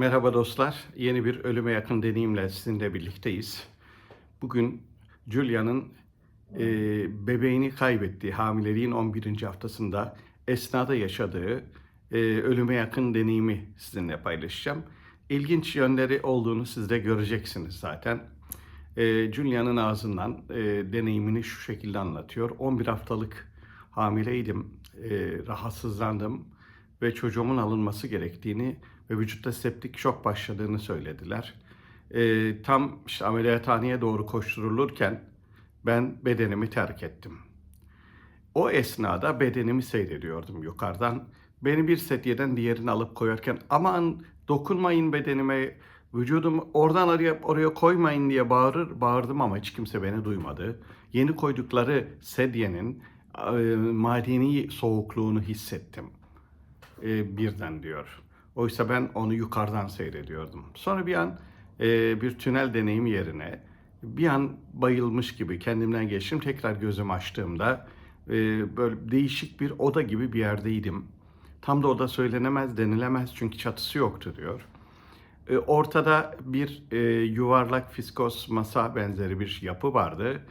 Merhaba dostlar. Yeni bir ölüme yakın deneyimle sizinle birlikteyiz. Bugün Julia'nın e, bebeğini kaybettiği hamileliğin 11. haftasında esnada yaşadığı e, ölüme yakın deneyimi sizinle paylaşacağım. İlginç yönleri olduğunu siz de göreceksiniz zaten. E, Julia'nın ağzından e, deneyimini şu şekilde anlatıyor. 11 haftalık hamileydim, e, rahatsızlandım ve çocuğumun alınması gerektiğini ve vücutta septik şok başladığını söylediler. E, tam işte ameliyathaneye doğru koşturulurken ben bedenimi terk ettim. O esnada bedenimi seyrediyordum yukarıdan. Beni bir sedyeden diğerini alıp koyarken aman dokunmayın bedenime, vücudumu oradan oraya, oraya koymayın diye bağırır, bağırdım ama hiç kimse beni duymadı. Yeni koydukları sedyenin e, madeni soğukluğunu hissettim e, birden diyor. Oysa ben onu yukarıdan seyrediyordum. Sonra bir an e, bir tünel deneyimi yerine bir an bayılmış gibi kendimden geçtim. Tekrar gözümü açtığımda e, böyle değişik bir oda gibi bir yerdeydim. Tam da oda söylenemez, denilemez çünkü çatısı yoktu diyor. E, ortada bir e, yuvarlak fiskos masa benzeri bir yapı vardı.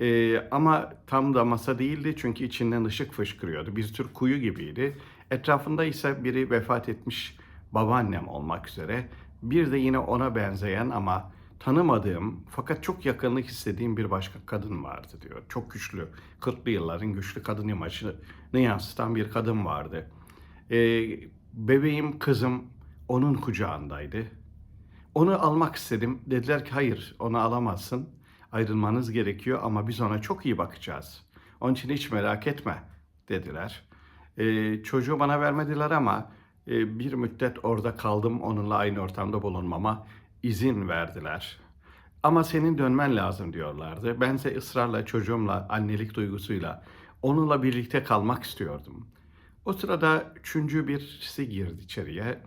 E, ama tam da masa değildi çünkü içinden ışık fışkırıyordu. Bir tür kuyu gibiydi. Etrafında ise biri vefat etmiş babaannem olmak üzere bir de yine ona benzeyen ama tanımadığım fakat çok yakınlık istediğim bir başka kadın vardı diyor. Çok güçlü, 40'lı yılların güçlü kadın imajını yansıtan bir kadın vardı. Ee, bebeğim, kızım onun kucağındaydı. Onu almak istedim. Dediler ki hayır onu alamazsın. Ayrılmanız gerekiyor ama biz ona çok iyi bakacağız. Onun için hiç merak etme dediler. Ee, çocuğu bana vermediler ama bir müddet orada kaldım onunla aynı ortamda bulunmama izin verdiler. Ama senin dönmen lazım diyorlardı. Bense ısrarla çocuğumla, annelik duygusuyla onunla birlikte kalmak istiyordum. O sırada üçüncü birisi girdi içeriye.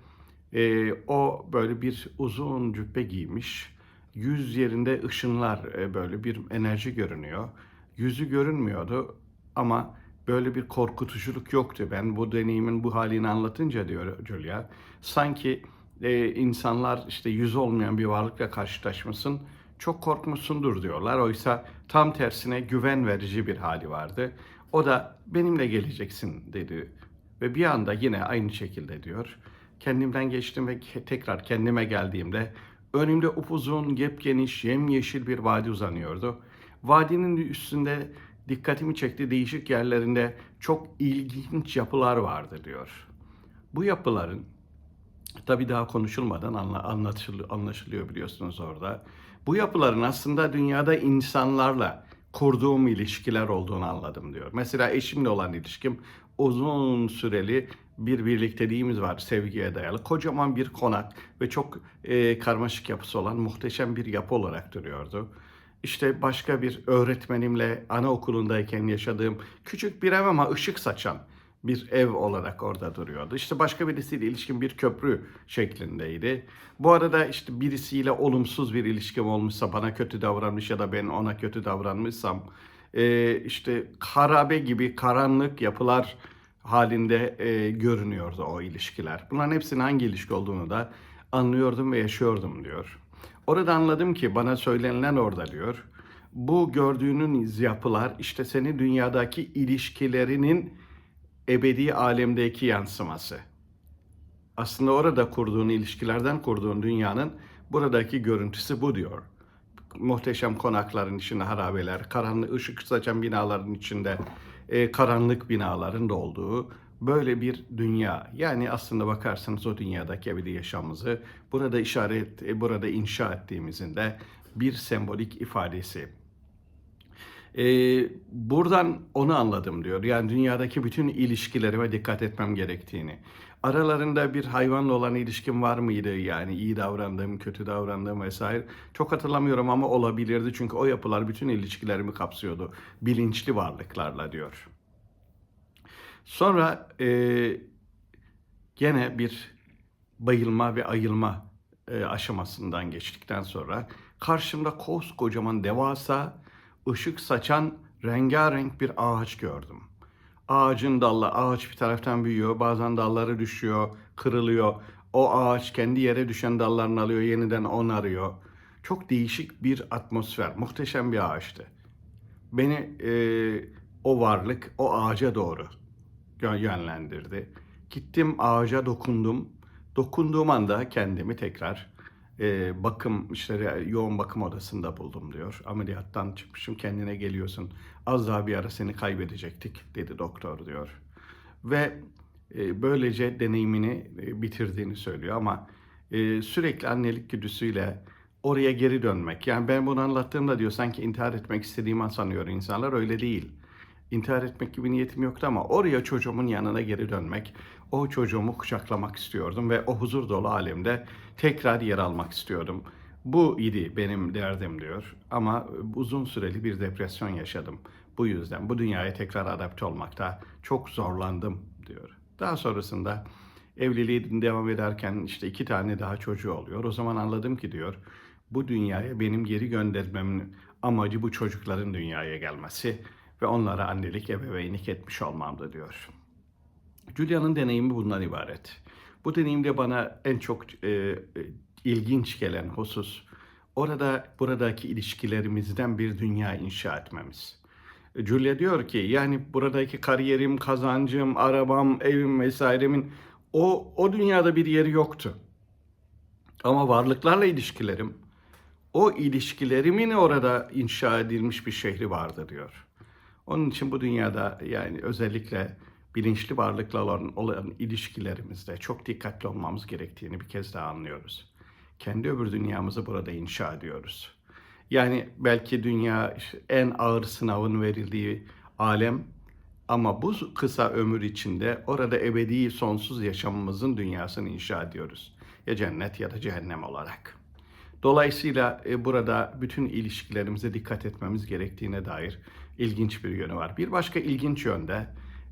Ee, o böyle bir uzun cübbe giymiş. Yüz yerinde ışınlar e, böyle bir enerji görünüyor. Yüzü görünmüyordu ama böyle bir korkutuculuk yoktu. Ben bu deneyimin bu halini anlatınca diyor Julia. Sanki e, insanlar işte yüz olmayan bir varlıkla karşılaşmasın çok korkmuşsundur diyorlar. Oysa tam tersine güven verici bir hali vardı. O da benimle geleceksin dedi. Ve bir anda yine aynı şekilde diyor. Kendimden geçtim ve tekrar kendime geldiğimde önümde upuzun, geniş, yemyeşil bir vadi uzanıyordu. Vadinin üstünde dikkatimi çekti değişik yerlerinde çok ilginç yapılar vardı diyor. Bu yapıların tabii daha konuşulmadan anla, anlaşılıyor, anlaşılıyor biliyorsunuz orada. Bu yapıların aslında dünyada insanlarla kurduğum ilişkiler olduğunu anladım diyor. Mesela eşimle olan ilişkim uzun süreli bir birlikteliğimiz var sevgiye dayalı. Kocaman bir konak ve çok e, karmaşık yapısı olan muhteşem bir yapı olarak duruyordu. İşte başka bir öğretmenimle anaokulundayken yaşadığım küçük bir ev ama ışık saçan bir ev olarak orada duruyordu. İşte başka birisiyle ilişkin bir köprü şeklindeydi. Bu arada işte birisiyle olumsuz bir ilişkim olmuşsa bana kötü davranmış ya da ben ona kötü davranmışsam e, işte harabe gibi karanlık yapılar halinde e, görünüyordu o ilişkiler. Bunların hepsinin hangi ilişki olduğunu da anlıyordum ve yaşıyordum diyor. Orada anladım ki bana söylenilen orada diyor. Bu gördüğünüz yapılar işte senin dünyadaki ilişkilerinin ebedi alemdeki yansıması. Aslında orada kurduğun ilişkilerden kurduğun dünyanın buradaki görüntüsü bu diyor. Muhteşem konakların içinde harabeler, karanlık ışık saçan binaların içinde e, karanlık binaların da olduğu böyle bir dünya. Yani aslında bakarsanız o dünyadaki ebedi yaşamımızı burada işaret, e, burada inşa ettiğimizin de bir sembolik ifadesi. Ee, buradan onu anladım diyor. Yani dünyadaki bütün ilişkilerime dikkat etmem gerektiğini. Aralarında bir hayvanla olan ilişkim var mıydı? Yani iyi davrandığım, kötü davrandığım vesaire. Çok hatırlamıyorum ama olabilirdi. Çünkü o yapılar bütün ilişkilerimi kapsıyordu. Bilinçli varlıklarla diyor. Sonra e, gene bir bayılma ve ayılma e, aşamasından geçtikten sonra karşımda koskocaman devasa ışık saçan rengarenk bir ağaç gördüm. Ağacın dalları, ağaç bir taraftan büyüyor, bazen dalları düşüyor, kırılıyor. O ağaç kendi yere düşen dallarını alıyor, yeniden onarıyor. Çok değişik bir atmosfer, muhteşem bir ağaçtı. Beni e, o varlık o ağaca doğru yönlendirdi. Gittim ağaca dokundum. Dokunduğum anda kendimi tekrar e, bakım işte yoğun bakım odasında buldum diyor. Ameliyattan çıkmışım kendine geliyorsun. Az daha bir ara seni kaybedecektik dedi doktor diyor. Ve e, böylece deneyimini e, bitirdiğini söylüyor ama e, sürekli annelik güdüsüyle oraya geri dönmek. Yani ben bunu anlattığımda diyor sanki intihar etmek istediğimi sanıyor insanlar öyle değil. İntihar etmek gibi niyetim yoktu ama oraya çocuğumun yanına geri dönmek, o çocuğumu kucaklamak istiyordum ve o huzur dolu alemde tekrar yer almak istiyordum. Bu idi benim derdim diyor ama uzun süreli bir depresyon yaşadım. Bu yüzden bu dünyaya tekrar adapte olmakta çok zorlandım diyor. Daha sonrasında evliliği devam ederken işte iki tane daha çocuğu oluyor. O zaman anladım ki diyor bu dünyaya benim geri göndermemin amacı bu çocukların dünyaya gelmesi ve onlara annelik, ebeveynlik etmiş olmamdı diyor. Julia'nın deneyimi bundan ibaret. Bu deneyimde bana en çok e, e, ilginç gelen husus orada buradaki ilişkilerimizden bir dünya inşa etmemiz. Julia diyor ki yani buradaki kariyerim, kazancım, arabam, evim vesairemin o o dünyada bir yeri yoktu. Ama varlıklarla ilişkilerim, o ilişkilerimin orada inşa edilmiş bir şehri vardı diyor. Onun için bu dünyada yani özellikle bilinçli varlıkla olan, olan ilişkilerimizde çok dikkatli olmamız gerektiğini bir kez daha anlıyoruz. Kendi öbür dünyamızı burada inşa ediyoruz. Yani belki dünya en ağır sınavın verildiği alem ama bu kısa ömür içinde orada ebedi sonsuz yaşamımızın dünyasını inşa ediyoruz. Ya cennet ya da cehennem olarak. Dolayısıyla e, burada bütün ilişkilerimize dikkat etmemiz gerektiğine dair ilginç bir yönü var. Bir başka ilginç yönde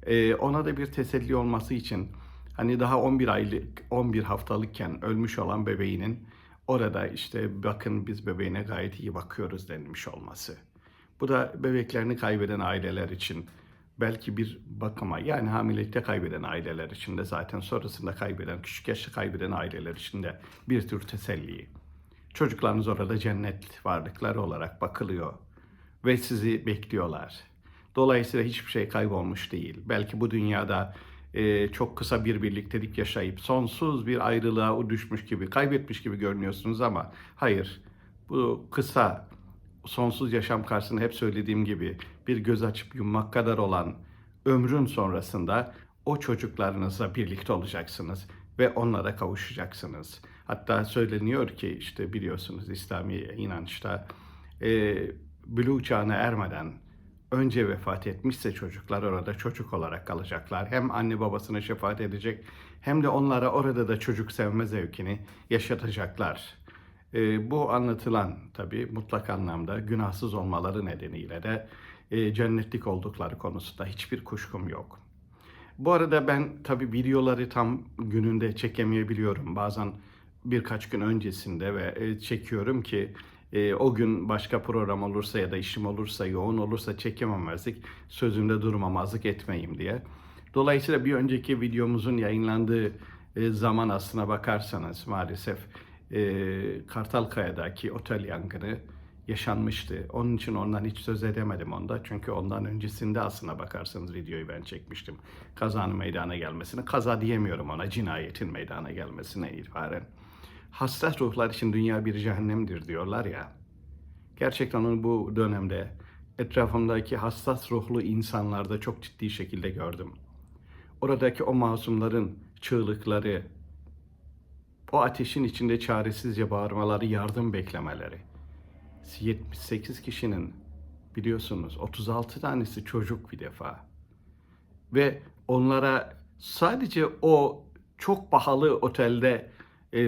e, ona da bir teselli olması için hani daha 11 aylık 11 haftalıkken ölmüş olan bebeğinin orada işte bakın biz bebeğine gayet iyi bakıyoruz denilmiş olması. Bu da bebeklerini kaybeden aileler için belki bir bakıma yani hamilelikte kaybeden aileler için de zaten sonrasında kaybeden, küçük yaşta kaybeden aileler için de bir tür teselli. Çocuklarınız orada cennet varlıkları olarak bakılıyor ve sizi bekliyorlar. Dolayısıyla hiçbir şey kaybolmuş değil. Belki bu dünyada e, çok kısa bir birliktelik yaşayıp sonsuz bir ayrılığa düşmüş gibi, kaybetmiş gibi görünüyorsunuz ama hayır. Bu kısa, sonsuz yaşam karşısında hep söylediğim gibi bir göz açıp yummak kadar olan ömrün sonrasında o çocuklarınızla birlikte olacaksınız ve onlara kavuşacaksınız. Hatta söyleniyor ki işte biliyorsunuz İslami inançta e, buluğ çağına ermeden önce vefat etmişse çocuklar orada çocuk olarak kalacaklar. Hem anne babasına şefaat edecek hem de onlara orada da çocuk sevme zevkini yaşatacaklar. E, bu anlatılan tabi mutlak anlamda günahsız olmaları nedeniyle de e, cennetlik oldukları konusunda hiçbir kuşkum yok. Bu arada ben tabi videoları tam gününde çekemeyebiliyorum. Bazen birkaç gün öncesinde ve e, çekiyorum ki e, o gün başka program olursa ya da işim olursa, yoğun olursa çekememezlik, sözümde durmamazlık etmeyeyim diye. Dolayısıyla bir önceki videomuzun yayınlandığı e, zaman aslına bakarsanız maalesef e, Kartalkaya'daki otel yangını yaşanmıştı. Onun için ondan hiç söz edemedim onda. Çünkü ondan öncesinde aslına bakarsanız videoyu ben çekmiştim. Kazanın meydana gelmesine. Kaza diyemiyorum ona. Cinayetin meydana gelmesine itibaren. Hassas ruhlar için dünya bir cehennemdir diyorlar ya. Gerçekten onu bu dönemde etrafımdaki hassas ruhlu insanlarda çok ciddi şekilde gördüm. Oradaki o masumların çığlıkları, o ateşin içinde çaresizce bağırmaları, yardım beklemeleri. 78 kişinin biliyorsunuz 36 tanesi çocuk bir defa. Ve onlara sadece o çok pahalı otelde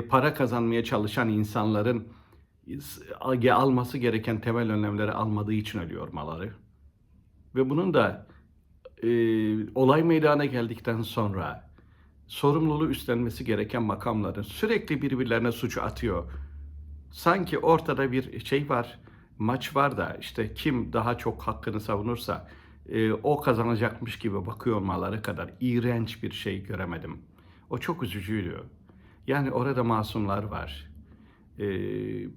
para kazanmaya çalışan insanların e, alması gereken temel önlemleri almadığı için ölüyor maları. Ve bunun da e, olay meydana geldikten sonra sorumluluğu üstlenmesi gereken makamların sürekli birbirlerine suçu atıyor. Sanki ortada bir şey var, maç var da işte kim daha çok hakkını savunursa e, o kazanacakmış gibi bakıyor olmaları kadar iğrenç bir şey göremedim. O çok üzücüydü. Yani orada masumlar var. Ee,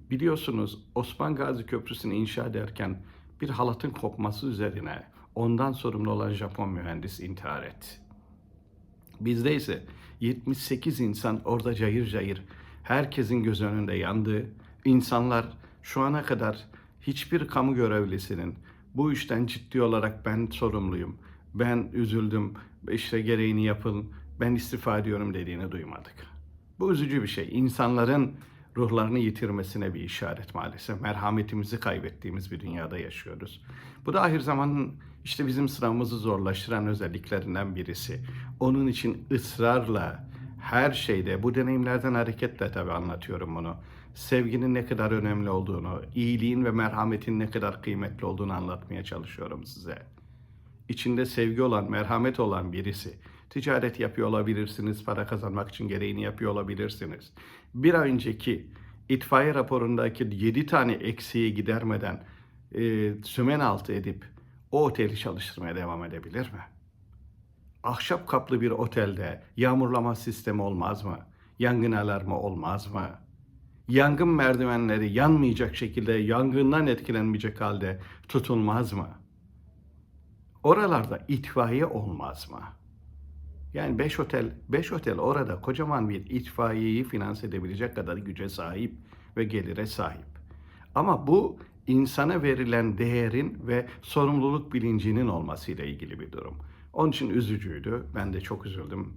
biliyorsunuz Osman Gazi Köprüsü'nü inşa ederken bir halatın kopması üzerine ondan sorumlu olan Japon mühendis intihar etti. Bizde ise 78 insan orada cayır cayır herkesin göz önünde yandı. İnsanlar şu ana kadar hiçbir kamu görevlisinin bu işten ciddi olarak ben sorumluyum, ben üzüldüm, işte gereğini yapın, ben istifa ediyorum dediğini duymadık. Bu üzücü bir şey. İnsanların ruhlarını yitirmesine bir işaret maalesef. Merhametimizi kaybettiğimiz bir dünyada yaşıyoruz. Bu da ahir zamanın işte bizim sıramızı zorlaştıran özelliklerinden birisi. Onun için ısrarla her şeyde bu deneyimlerden hareketle tabii anlatıyorum bunu. Sevginin ne kadar önemli olduğunu, iyiliğin ve merhametin ne kadar kıymetli olduğunu anlatmaya çalışıyorum size. İçinde sevgi olan, merhamet olan birisi. Ticaret yapıyor olabilirsiniz, para kazanmak için gereğini yapıyor olabilirsiniz. Bir önceki itfaiye raporundaki 7 tane eksiği gidermeden e, sümen altı edip o oteli çalıştırmaya devam edebilir mi? Ahşap kaplı bir otelde yağmurlama sistemi olmaz mı? Yangın alarmı olmaz mı? Yangın merdivenleri yanmayacak şekilde yangından etkilenmeyecek halde tutulmaz mı? Oralarda itfaiye olmaz mı? Yani 5 otel, 5 otel orada kocaman bir itfaiyeyi finanse edebilecek kadar güce sahip ve gelire sahip. Ama bu insana verilen değerin ve sorumluluk bilincinin olmasıyla ilgili bir durum. Onun için üzücüydü. Ben de çok üzüldüm.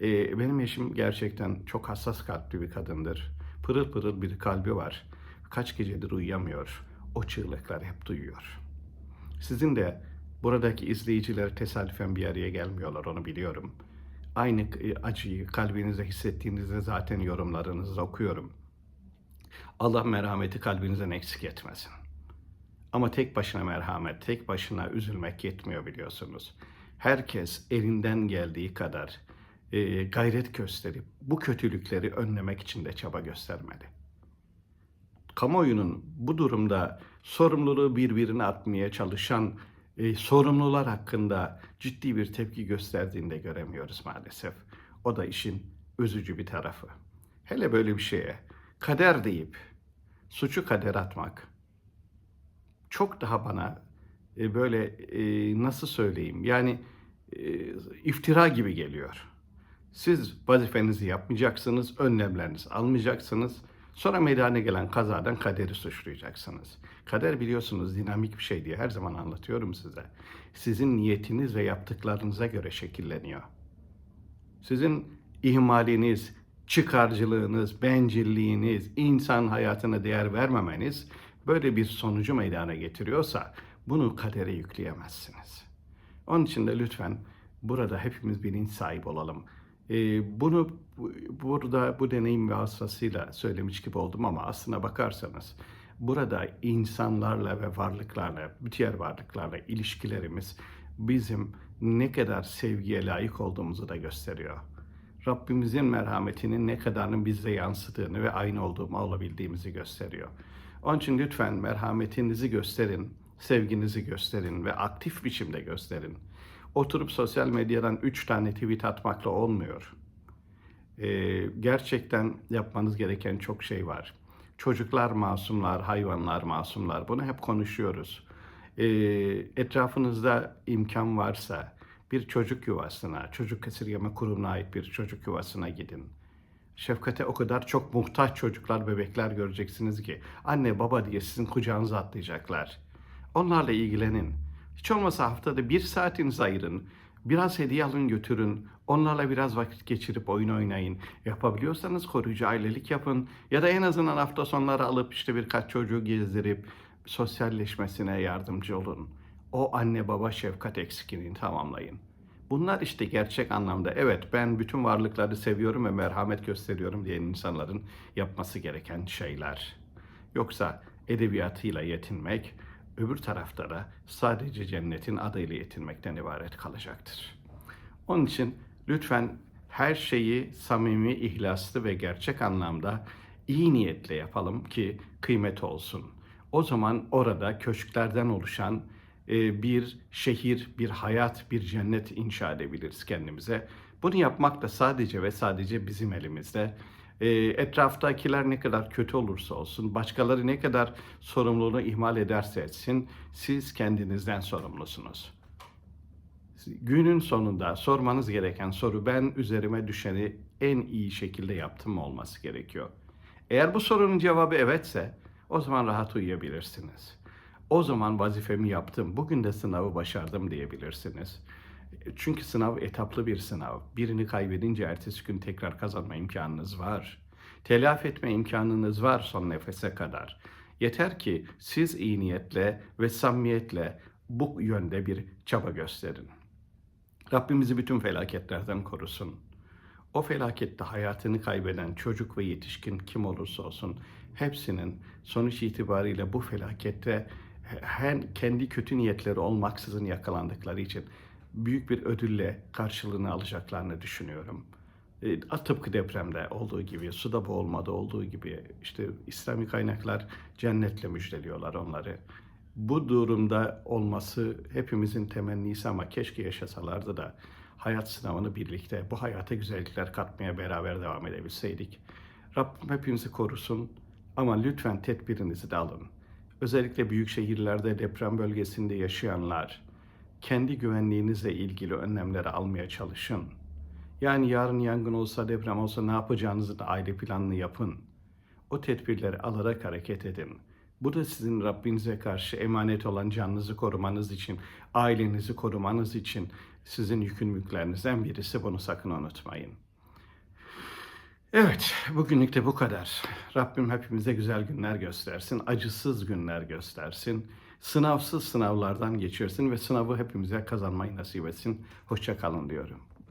Ee, benim eşim gerçekten çok hassas kalpli bir kadındır. Pırıl pırıl bir kalbi var. Kaç gecedir uyuyamıyor. O çığlıkları hep duyuyor. Sizin de buradaki izleyiciler tesadüfen bir araya gelmiyorlar onu biliyorum. Aynı e, acıyı kalbinizde hissettiğinizde zaten yorumlarınızı okuyorum. Allah merhameti kalbinizden eksik etmesin. Ama tek başına merhamet, tek başına üzülmek yetmiyor biliyorsunuz. Herkes elinden geldiği kadar e, gayret gösterip bu kötülükleri önlemek için de çaba göstermeli. Kamuoyunun bu durumda sorumluluğu birbirine atmaya çalışan e, sorumlular hakkında ciddi bir tepki gösterdiğini de göremiyoruz maalesef. O da işin üzücü bir tarafı. Hele böyle bir şeye kader deyip suçu kader atmak çok daha bana e, böyle e, nasıl söyleyeyim yani e, iftira gibi geliyor. Siz vazifenizi yapmayacaksınız, önlemlerinizi almayacaksınız. Sonra meydana gelen kazadan kaderi suçlayacaksınız. Kader biliyorsunuz dinamik bir şey diye her zaman anlatıyorum size. Sizin niyetiniz ve yaptıklarınıza göre şekilleniyor. Sizin ihmaliniz, çıkarcılığınız, bencilliğiniz, insan hayatına değer vermemeniz böyle bir sonucu meydana getiriyorsa bunu kadere yükleyemezsiniz. Onun için de lütfen burada hepimiz bilinç sahibi olalım. Ee, bunu bu, burada bu deneyim vasıtasıyla söylemiş gibi oldum ama aslına bakarsanız burada insanlarla ve varlıklarla, diğer varlıklarla ilişkilerimiz bizim ne kadar sevgiye layık olduğumuzu da gösteriyor. Rabbimizin merhametinin ne kadarının bizde yansıdığını ve aynı olduğumu olabildiğimizi gösteriyor. Onun için lütfen merhametinizi gösterin, sevginizi gösterin ve aktif biçimde gösterin. Oturup sosyal medyadan üç tane tweet atmakla olmuyor. Ee, gerçekten yapmanız gereken çok şey var. Çocuklar masumlar, hayvanlar masumlar. Bunu hep konuşuyoruz. Ee, etrafınızda imkan varsa bir çocuk yuvasına, çocuk esirgeme kurumuna ait bir çocuk yuvasına gidin. Şefkate o kadar çok muhtaç çocuklar, bebekler göreceksiniz ki anne baba diye sizin kucağınıza atlayacaklar. Onlarla ilgilenin. Hiç olmasa haftada bir saatinizi ayırın. Biraz hediye alın götürün. Onlarla biraz vakit geçirip oyun oynayın. Yapabiliyorsanız koruyucu ailelik yapın. Ya da en azından hafta sonları alıp işte birkaç çocuğu gezdirip sosyalleşmesine yardımcı olun. O anne baba şefkat eksikliğini tamamlayın. Bunlar işte gerçek anlamda evet ben bütün varlıkları seviyorum ve merhamet gösteriyorum diyen insanların yapması gereken şeyler. Yoksa edebiyatıyla yetinmek öbür tarafta da sadece cennetin adıyla yetinmekten ibaret kalacaktır. Onun için lütfen her şeyi samimi, ihlaslı ve gerçek anlamda iyi niyetle yapalım ki kıymet olsun. O zaman orada köşklerden oluşan e, bir şehir, bir hayat, bir cennet inşa edebiliriz kendimize. Bunu yapmak da sadece ve sadece bizim elimizde. E, etraftakiler ne kadar kötü olursa olsun, başkaları ne kadar sorumluluğunu ihmal ederse etsin, siz kendinizden sorumlusunuz. Günün sonunda sormanız gereken soru ben üzerime düşeni en iyi şekilde yaptım mı olması gerekiyor. Eğer bu sorunun cevabı evetse o zaman rahat uyuyabilirsiniz. O zaman vazifemi yaptım, bugün de sınavı başardım diyebilirsiniz. Çünkü sınav etaplı bir sınav. Birini kaybedince ertesi gün tekrar kazanma imkanınız var. Telafi etme imkanınız var son nefese kadar. Yeter ki siz iyi niyetle ve samimiyetle bu yönde bir çaba gösterin. Rabbimizi bütün felaketlerden korusun. O felakette hayatını kaybeden çocuk ve yetişkin kim olursa olsun hepsinin sonuç itibariyle bu felakette hem kendi kötü niyetleri olmaksızın yakalandıkları için büyük bir ödülle karşılığını alacaklarını düşünüyorum. E, tıpkı depremde olduğu gibi, suda boğulmada olduğu gibi işte İslami kaynaklar cennetle müjdeliyorlar onları. Bu durumda olması hepimizin temennisi ama keşke yaşasalardı da hayat sınavını birlikte bu hayata güzellikler katmaya beraber devam edebilseydik. Rabbim hepimizi korusun ama lütfen tedbirinizi de alın. Özellikle büyük şehirlerde deprem bölgesinde yaşayanlar kendi güvenliğinizle ilgili önlemleri almaya çalışın. Yani yarın yangın olsa, deprem olsa ne yapacağınızı da aile planını yapın. O tedbirleri alarak hareket edin. Bu da sizin Rabbinize karşı emanet olan canınızı korumanız için, ailenizi korumanız için sizin yükümlülüklerinizden birisi. Bunu sakın unutmayın. Evet, bugünlük de bu kadar. Rabbim hepimize güzel günler göstersin, acısız günler göstersin, sınavsız sınavlardan geçirsin ve sınavı hepimize kazanmayı nasip etsin. Hoşça kalın diyorum.